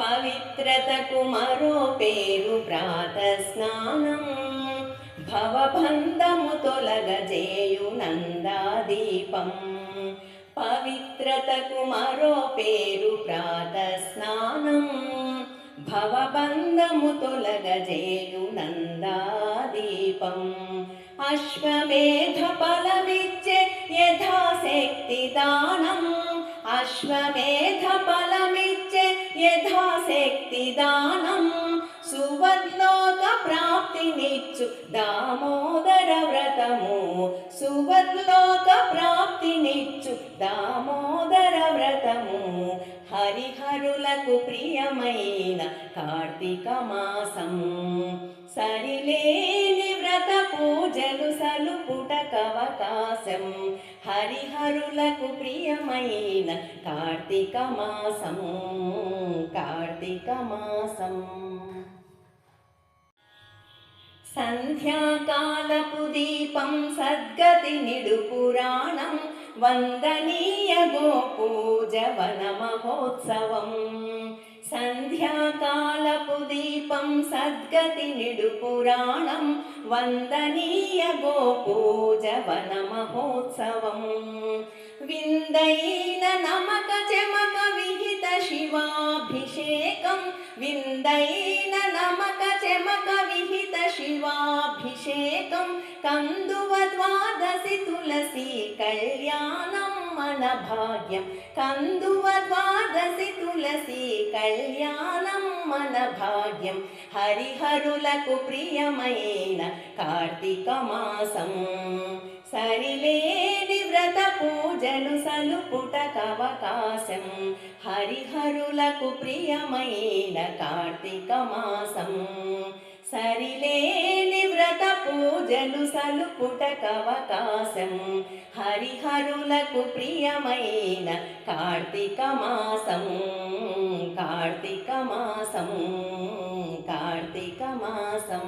పవిత్రతకు మరో పేరు ప్రాత స్నానం భవబంధము తొలగజేయు నందాదీపం. పవిత్రతకు మరో పేరు ప్రాత స్నానం భవబంధము తొలగజేయు నందాదీపం. అశ్వమేధ ఫలమిచ్చే యథాశక్తి దానం అశ్వమే శక్తిదానం దానం సువర్లోక ప్రాప్తినిచ్చు దామోదర వ్రతము. సువర్లోక ప్రాప్తినిచ్చు దామోదర వ్రతము. హరిహరులకు ప్రియమైన కార్తీక మాసం సరిలేని వ్రత పూజలు సలుపుటకవకాశం హరిహరులకు ప్రియమైన కార్తీక మాసం కార్తీక మాసం సంధ్యాకాలపు దీపం సద్గతి నిడు పురాణం వందనీయ గోపూజ వన మహోత్సవం. सन्ध्याकालपुदीपं सद्गतिनिडुपुराणं वन्दनीयगोपूजवनमहोत्सवम् विन्दैन नमकचमकविहितशिवाभिषेकं विन्दैन नमकचमकविहितशिवाभिषेकं चमक कन्दुवद्वादसि तुलसी कल्याण మన భాగ్యం. కందువ ద్వాదశి తులసి కళ్యాణం మన భాగ్యం. హరిహరులకు ప్రియమైన కార్తీక మాసం. సరిలేని వ్రత పూజలు సలుపుటకవకాశం హరిహరులకు ప్రియమైన కార్తీక మాసం. సరిలే పూజలు సలుపుటకవకాశం హరిహరులకు ప్రియమైన కార్తీక మాసము కార్తీక మాసము కార్తీక మాసం.